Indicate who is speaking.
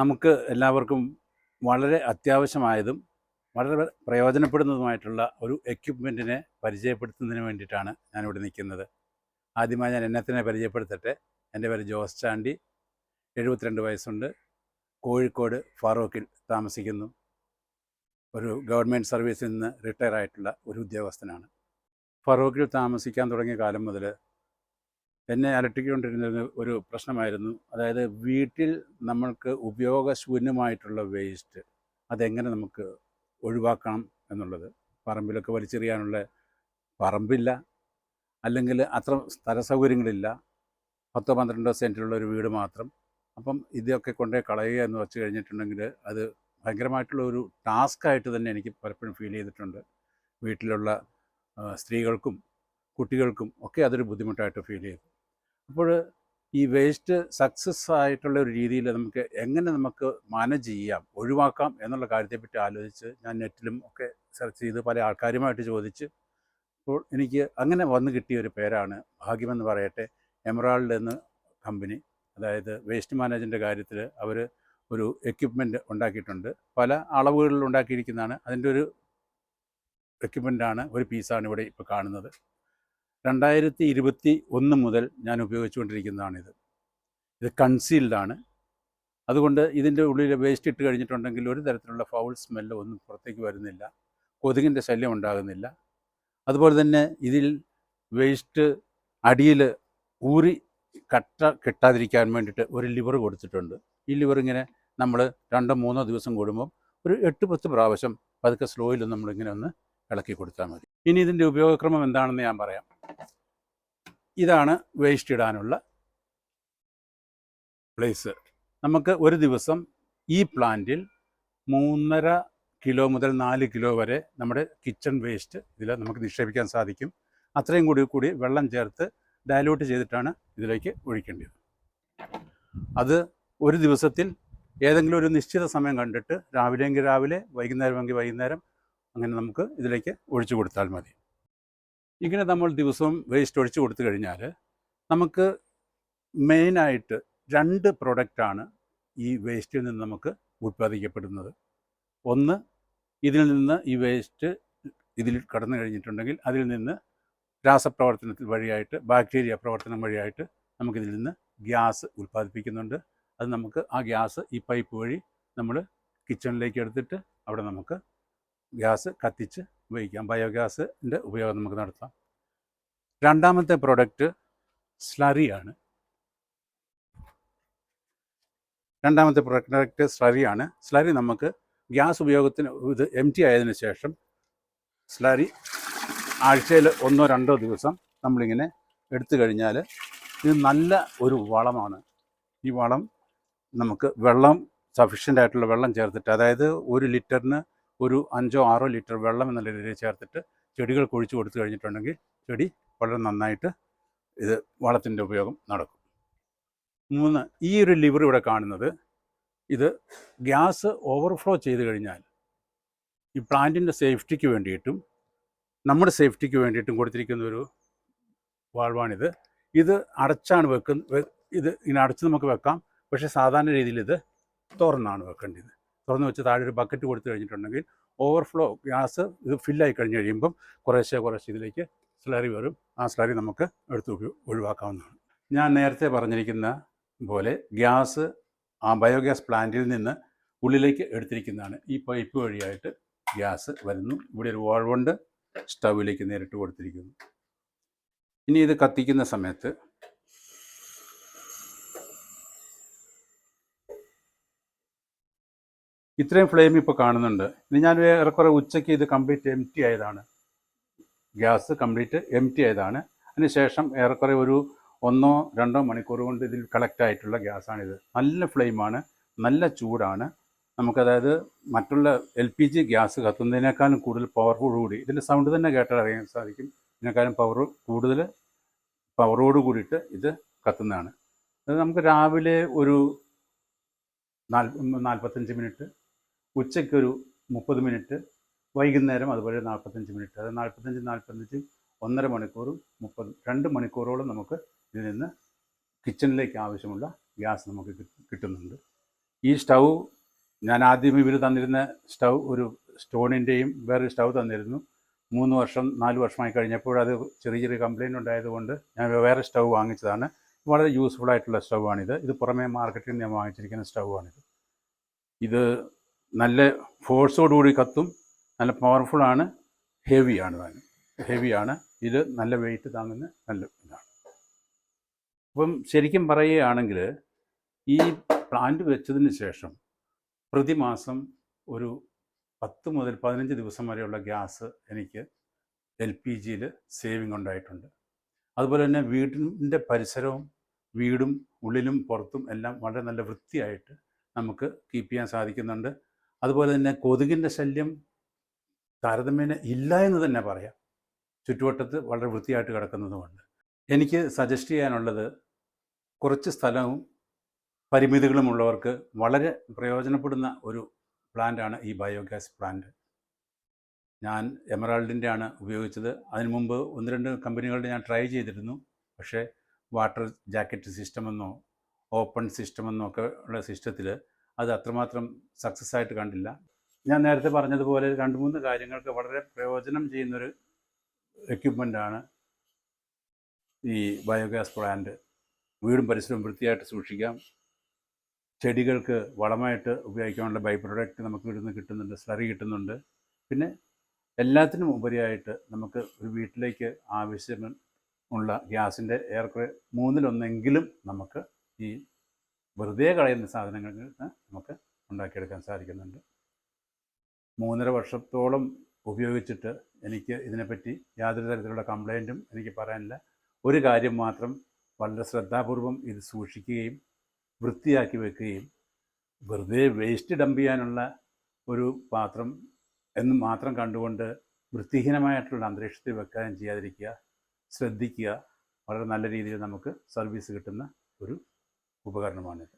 Speaker 1: നമുക്ക് എല്ലാവർക്കും വളരെ അത്യാവശ്യമായതും വളരെ പ്രയോജനപ്പെടുന്നതുമായിട്ടുള്ള ഒരു എക്യുപ്മെന്റിനെ പരിചയപ്പെടുത്തുന്നതിന് വേണ്ടിയിട്ടാണ് ഞാനിവിടെ നിൽക്കുന്നത്. ആദ്യമായി ഞാൻ എന്നത്തിനെ പരിചയപ്പെടുത്തട്ടെ. എന്റെ പേര് ജോസ് ചാണ്ടി. എഴുപത്തിരണ്ട് വയസ്സുണ്ട്. കോഴിക്കോട് ഫാറൂഖിൽ താമസിക്കുന്നു. ഒരു ഗവൺമെന്റ് സർവീസിൽ നിന്ന് റിട്ടയർ ആയിട്ടുള്ള ഒരു ഉദ്യോഗസ്ഥനാണ്. ഫറൂഖിൽ താമസിക്കാൻ തുടങ്ങിയ കാലം മുതൽ എന്നെ അലട്ടിക്കൊണ്ടിരുന്നിരുന്ന ഒരു പ്രശ്നമായിരുന്നു. അതായത് വീട്ടിൽ നമ്മൾക്ക് ഉപയോഗശൂന്യമായിട്ടുള്ള വേസ്റ്റ് അതെങ്ങനെ നമുക്ക് ഒഴിവാക്കണം എന്നുള്ളത്. പറമ്പിലൊക്കെ വലിച്ചെറിയാനുള്ള പറമ്പില്ല. അല്ലെങ്കിൽ അത്ര സ്ഥല സൗകര്യങ്ങളില്ല പത്തോ പന്ത്രണ്ടോ സെന്റിലുള്ള ഒരു വീട് മാത്രം. അപ്പം ഇതൊക്കെ കൊണ്ടേ കളയുക എന്ന് വെച്ച് കഴിഞ്ഞിട്ടുണ്ടെങ്കിൽ അത് ഭയങ്കരമായിട്ടുള്ള ഒരു ടാസ്ക്കായിട്ട് തന്നെ എനിക്ക് പലപ്പോഴും ഫീൽ ചെയ്തിട്ടുണ്ട്. വീട്ടിലുള്ള സ്ത്രീകൾക്കും കുട്ടികൾക്കും ഒക്കെ അതൊരു ബുദ്ധിമുട്ടായിട്ട് ഫീൽ ചെയ്തു. അപ്പോൾ ഈ വേസ്റ്റ് സക്സസ് ആയിട്ടുള്ള ഒരു രീതിയിൽ നമുക്ക് എങ്ങനെ നമുക്ക് മാനേജ് ചെയ്യാം ഒഴിവാക്കാം എന്നുള്ള കാര്യത്തെപ്പറ്റി ആലോചിച്ച് ഞാൻ നെറ്റിലും ഒക്കെ സെർച്ച് ചെയ്ത് പല ആൾക്കാരുമായിട്ട് ചോദിച്ച് അപ്പോൾ എനിക്ക് അങ്ങനെ വന്നു കിട്ടിയ ഒരു പേരാണ് ഭാഗ്യമെന്ന് പറയട്ടെ എമറാൾഡ് എന്ന കമ്പനി അതായത് വേസ്റ്റ് മാനേജിന്റെ കാര്യത്തിൽ അവർ ഒരു എക്യുപ്മെന്റ് ഉണ്ടാക്കിയിട്ടുണ്ട്. പല അളവുകളിൽ ഉണ്ടാക്കിയിരിക്കുന്നതാണ്. അതിന്റെ ഒരു എക്യുപ്മെന്റാണ് ഒരു പീസാണ് ഇവിടെ ഇപ്പോൾ കാണുന്നത്. രണ്ടായിരത്തി ഇരുപത്തി ഒന്ന് മുതൽ ഞാൻ ഉപയോഗിച്ചുകൊണ്ടിരിക്കുന്നതാണിത്. ഇത് കൺസീൽഡാണ് അതുകൊണ്ട് ഇതിന്റെ ഉള്ളിൽ വേസ്റ്റ് ഇട്ട് കഴിഞ്ഞിട്ടുണ്ടെങ്കിൽ ഒരു തരത്തിലുള്ള ഫൗൾ സ്മെല്ല് ഒന്നും പുറത്തേക്ക് വരുന്നില്ല. കൊതുകിന്റെ ശല്യം ഉണ്ടാകുന്നില്ല. അതുപോലെ തന്നെ ഇതിൽ വേസ്റ്റ് അടിയിൽ ഊറി കട്ട കെട്ടാതിരിക്കാൻ വേണ്ടിയിട്ട് ഒരു ലിവർ കൊടുത്തിട്ടുണ്ട്. ഈ ലിവർ ഇങ്ങനെ നമ്മൾ രണ്ടോ മൂന്നോ ദിവസം കൂടുമ്പോൾ ഒരു എട്ട് പത്ത് പ്രാവശ്യം പതുക്കെ സ്ലോയിൽ നമ്മളിങ്ങനെ ഒന്ന് ഇളക്കി കൊടുത്താൽ മതി. ഇനി ഇതിന്റെ ഉപയോഗക്രമം എന്താണെന്ന് ഞാൻ പറയാം. ഇതാണ് വേസ്റ്റ് ഇടാനുള്ള പ്ലേസ് നമുക്ക് ഒരു ദിവസം ഈ പ്ലാന്റിൽ മൂന്നര കിലോ മുതൽ നാല് കിലോ വരെ നമ്മുടെ കിച്ചൺ വേസ്റ്റ് ഇതിൽ നമുക്ക് നിക്ഷേപിക്കാൻ സാധിക്കും. അത്രയും കൂടി കൂടി വെള്ളം ചേർത്ത് ഡയലൂട്ട് ചെയ്തിട്ടാണ് ഇതിലേക്ക് ഒഴിക്കേണ്ടത്. അത് ഒരു ദിവസത്തിൽ ഏതെങ്കിലും ഒരു നിശ്ചിത സമയം കണ്ടിട്ട് രാവിലെയെങ്കിൽ രാവിലെ വൈകുന്നേരമെങ്കിൽ വൈകുന്നേരം അങ്ങനെ നമുക്ക് ഇതിലേക്ക് ഒഴിച്ചു കൊടുത്താൽ മതി. ഇങ്ങനെ നമ്മൾ ദിവസവും വേസ്റ്റ് ഒഴിച്ചു കൊടുത്തു കഴിഞ്ഞാൽ നമുക്ക് മെയിനായിട്ട് രണ്ട് പ്രൊഡക്റ്റാണ് ഈ വേസ്റ്റിൽ നിന്ന് നമുക്ക് ഉൽപ്പാദിക്കപ്പെടുന്നത് ഒന്ന് ഇതിൽ നിന്ന് ഈ വേസ്റ്റ് ഇതിൽ കടന്നു കഴിഞ്ഞിട്ടുണ്ടെങ്കിൽ അതിൽ നിന്ന് രാസപ്രവർത്തനത്തിൽ വഴിയായിട്ട് ബാക്ടീരിയ പ്രവർത്തനം വഴിയായിട്ട് നമുക്കിതിൽ നിന്ന് ഗ്യാസ് ഉൽപ്പാദിപ്പിക്കുന്നുണ്ട് അത് നമുക്ക് ആ ഗ്യാസ് ഈ പൈപ്പ് വഴി നമ്മൾ കിച്ചണിലേക്ക് എടുത്തിട്ട് അവിടെ നമുക്ക് ഗ്യാസ് കത്തിച്ച് ഉപയോഗിക്കാം. ബയോഗ്യാസിന്റെ ഉപയോഗം നമുക്ക് നടത്താം. രണ്ടാമത്തെ പ്രൊഡക്റ്റ് സ്ലറിയാണ് രണ്ടാമത്തെ പ്രൊഡക്റ്റ് സ്ലറിയാണ് സ്ലറി നമുക്ക് ഗ്യാസ് ഉപയോഗത്തിന് ഇത് എം ടി ആയതിനു ശേഷം സ്ലറി ആഴ്ചയിൽ ഒന്നോ രണ്ടോ ദിവസം നമ്മളിങ്ങനെ എടുത്തു കഴിഞ്ഞാൽ ഇത് നല്ല ഒരു വളമാണ്. ഈ വളം നമുക്ക് വെള്ളം സഫീഷ്യന്റ് ആയിട്ടുള്ള വെള്ളം ചേർത്തിട്ട് അതായത് ഒരു ലിറ്ററിന് ഒരു അഞ്ചോ ആറോ ലിറ്റർ വെള്ളം എന്നുള്ള രീതിയിൽ ചേർത്തിട്ട് ചെടികൾക്ക് ഒഴിച്ചു കൊടുത്തു കഴിഞ്ഞിട്ടുണ്ടെങ്കിൽ ചെടി വളരെ നന്നായിട്ട് ഇത് വളത്തിന്റെ ഉപയോഗം നടക്കും. മൂന്ന് ഈ ഒരു ലിവർ ഇവിടെ കാണുന്നത് ഇത് ഗ്യാസ് ഓവർഫ്ലോ ചെയ്ത് കഴിഞ്ഞാൽ ഈ പ്ലാന്റിന്റെ സേഫ്റ്റിക്ക് വേണ്ടിയിട്ടും നമ്മുടെ സേഫ്റ്റിക്ക് വേണ്ടിയിട്ടും കൊടുത്തിരിക്കുന്ന ഒരു വാൾവാണിത്. ഇത് അടച്ചാണ് വെക്കുന്ന ഇത് ഇങ്ങനെ അടച്ച് നമുക്ക് വെക്കാം. പക്ഷേ സാധാരണ രീതിയിൽ ഇത് തുറന്നാണ് വെക്കേണ്ടത്. തുറന്ന് വെച്ച് താഴെ ഒരു ബക്കറ്റ് കൊടുത്തു കഴിഞ്ഞിട്ടുണ്ടെങ്കിൽ ഓവർഫ്ലോ ഗ്യാസ് ഇത് ഫില്ലായി കഴിഞ്ഞ് കഴിയുമ്പം കുറേശ്ശെ കുറേശ്ശെ ഇതിലേക്ക് സ്ലറി വരും. ആ സ്ലറി നമുക്ക് എടുത്ത് ഒഴിവാക്കാവുന്നതാണ്. ഞാൻ നേരത്തെ പറഞ്ഞിരിക്കുന്ന പോലെ ഗ്യാസ് ആ ബയോഗ്യാസ് പ്ലാന്റിൽ നിന്ന് ഉള്ളിലേക്ക് എടുത്തിരിക്കുന്നതാണ്. ഈ പൈപ്പ് വഴിയായിട്ട് ഗ്യാസ് വരുന്നു. ഇവിടെ ഒരു വാൾവുണ്ട് സ്റ്റൗവിലേക്ക് നേരിട്ട് കൊടുത്തിരിക്കുന്നു. ഇനി ഇത് കത്തിക്കുന്ന സമയത്ത് ഇത്രയും ഫ്ലെയിം ഇപ്പോൾ കാണുന്നുണ്ട്. ഇനി ഞാൻ ഏറെക്കുറെ ഉച്ചയ്ക്ക് ഇത് കംപ്ലീറ്റ് എം ടി ആയതാണ്. ഗ്യാസ് കംപ്ലീറ്റ് എം ടി ആയതാണ്. അതിനുശേഷം ഏറെക്കുറെ ഒരു ഒന്നോ രണ്ടോ മണിക്കൂർ കൊണ്ട് ഇതിൽ കളക്റ്റ് ആയിട്ടുള്ള ഗ്യാസാണിത്. നല്ല ഫ്ലെയിമാണ് നല്ല ചൂടാണ്. നമുക്ക് അതായത് മറ്റുള്ള എൽ പി ജി ഗ്യാസ് കത്തുന്നതിനേക്കാളും കൂടുതൽ പവർഫുൾ കൂടി ഇതിന്റെ സൗണ്ട് തന്നെ കേട്ടാൽ അറിയാൻ സാധിക്കും. ഇതിനേക്കാളും പവർ കൂടുതൽ പവറോട് കൂടിയിട്ട് ഇത് കത്തുന്നതാണ്. അത് നമുക്ക് രാവിലെ ഒരു നാൽ നാൽപ്പത്തഞ്ച് മിനിറ്റ് ഉച്ചയ്ക്കൊരു മുപ്പത് മിനിറ്റ് വൈകുന്നേരം അതുപോലെ നാൽപ്പത്തഞ്ച് മിനിറ്റ്. അതായത് നാൽപ്പത്തഞ്ച് നാൽപ്പത്തഞ്ച് ഒന്നര മണിക്കൂറും മുപ്പത് രണ്ട് മണിക്കൂറോളം നമുക്ക് ഇതിൽ നിന്ന് കിച്ചണിലേക്ക് ആവശ്യമുള്ള ഗ്യാസ് നമുക്ക് കിട്ടുന്നുണ്ട്. ഈ സ്റ്റൗ ഞാൻ ആദ്യം ഇവർ തന്നിരുന്ന സ്റ്റൗ ഒരു സ്റ്റോണിന്റെയും വേറെ സ്റ്റൗ തന്നിരുന്നു. മൂന്ന് വർഷം നാല് വർഷമായി കഴിഞ്ഞപ്പോൾ അത് ചെറിയ ചെറിയ കംപ്ലയിന്റ് ഉണ്ടായതുകൊണ്ട് ഞാൻ വേറെ സ്റ്റൗ വാങ്ങിച്ചതാണ്. വളരെ യൂസ്ഫുൾ ആയിട്ടുള്ള സ്റ്റൗ ആണിത്. ഇത് പുറമേ മാർക്കറ്റിൽ നിന്ന് ഞാൻ വാങ്ങിച്ചിരിക്കുന്ന സ്റ്റൗ ആണിത്. ഇത് നല്ല ഫോഴ്സോടുകൂടി കത്തും നല്ല പവർഫുള്ളാണ് ഹെവിയാണ് താൻ. ഹെവിയാണ്. ഇത് നല്ല വെയിറ്റ് താങ്ങുന്ന നല്ല ഇതാണ്. അപ്പം ശരിക്കും പറയുകയാണെങ്കിൽ ഈ പ്ലാന്റ് വെച്ചതിന് ശേഷം പ്രതിമാസം ഒരു പത്ത് മുതൽ പതിനഞ്ച് ദിവസം വരെയുള്ള ഗ്യാസ് എനിക്ക് എൽ പി ജിയിൽ സേവിങ് ഉണ്ടായിട്ടുണ്ട്. അതുപോലെ തന്നെ വീടിന്റെ പരിസരവും വീടും ഉള്ളിലും പുറത്തും എല്ലാം വളരെ നല്ല വൃത്തിയായിട്ട് നമുക്ക് കീപ്പ് ചെയ്യാൻ സാധിക്കുന്നുണ്ട്. അതുപോലെ തന്നെ കൊതുകിന്റെ ശല്യം താരതമ്യേന ഇല്ല എന്ന് തന്നെ പറയാം. ചുറ്റുവട്ടത്ത് വളരെ വൃത്തിയായിട്ട് കിടക്കുന്നതുകൊണ്ട്. എനിക്ക് സജസ്റ്റ് ചെയ്യാനുള്ളത് കുറച്ച് സ്ഥലവും പരിമിതികളുമുള്ളവർക്ക് വളരെ പ്രയോജനപ്പെടുന്ന ഒരു പ്ലാന്റാണ് ഈ ബയോഗ്യാസ് പ്ലാന്റ് ഞാൻ എമറാൾഡിന്റെ ആണ് ഉപയോഗിച്ചത്. അതിനു മുമ്പ് ഒന്ന് രണ്ട് കമ്പനികളുടെ ഞാൻ ട്രൈ ചെയ്തിരുന്നു. പക്ഷേ വാട്ടർ ജാക്കറ്റ് സിസ്റ്റമെന്നോ ഓപ്പൺ സിസ്റ്റമെന്നോ ഒക്കെ ഉള്ള സിസ്റ്റത്തിൽ അത് അത്രമാത്രം സക്സസ് ആയിട്ട് കണ്ടില്ല. ഞാൻ നേരത്തെ പറഞ്ഞതുപോലെ രണ്ട് മൂന്ന് കാര്യങ്ങൾക്ക് വളരെ പ്രയോജനം ചെയ്യുന്നൊരു എക്യുപ്മെന്റാണ് ഈ ബയോഗ്യാസ് പ്ലാന്റ് വീടും പരിസരവും വൃത്തിയായിട്ട് സൂക്ഷിക്കാം. ചെടികൾക്ക് വളമായിട്ട് ഉപയോഗിക്കാനുള്ള ബൈ പ്രൊഡക്റ്റ് നമുക്ക് ഇവിടുന്ന് കിട്ടുന്നുണ്ട് സ്ലറി കിട്ടുന്നുണ്ട്. പിന്നെ എല്ലാത്തിനും ഉപരിയായിട്ട് നമുക്ക് ഒരു വീട്ടിലേക്ക് ആവശ്യമുള്ള ഗ്യാസിന്റെ ഏറെക്കുറെ മൂന്നിലൊന്നെങ്കിലും നമുക്ക് ഈ വെറുതെ കളയുന്ന സാധനങ്ങൾ നമുക്ക് ഉണ്ടാക്കിയെടുക്കാൻ സാധിക്കുന്നുണ്ട്. മൂന്നര വർഷത്തോളം ഉപയോഗിച്ചിട്ട് എനിക്ക് ഇതിനെപ്പറ്റി യാതൊരു തരത്തിലുള്ള കംപ്ലൈന്റും എനിക്ക് പറയാനില്ല. ഒരു കാര്യം മാത്രം വളരെ ശ്രദ്ധാപൂർവം ഇത് സൂക്ഷിക്കുകയും വൃത്തിയാക്കി വെക്കുകയും വെറുതെ വേസ്റ്റ് ഡംപ് ചെയ്യാനുള്ള ഒരു പാത്രം എന്ന് മാത്രം കണ്ടുകൊണ്ട് വൃത്തിഹീനമായിട്ടുള്ള അന്തരീക്ഷത്തിൽ വെക്കാനും ചെയ്യാതിരിക്കുക ശ്രദ്ധിക്കുക. വളരെ നല്ല രീതിയിൽ നമുക്ക് സർവീസ് കിട്ടുന്ന ഒരു ഉപകരണമാണിത്.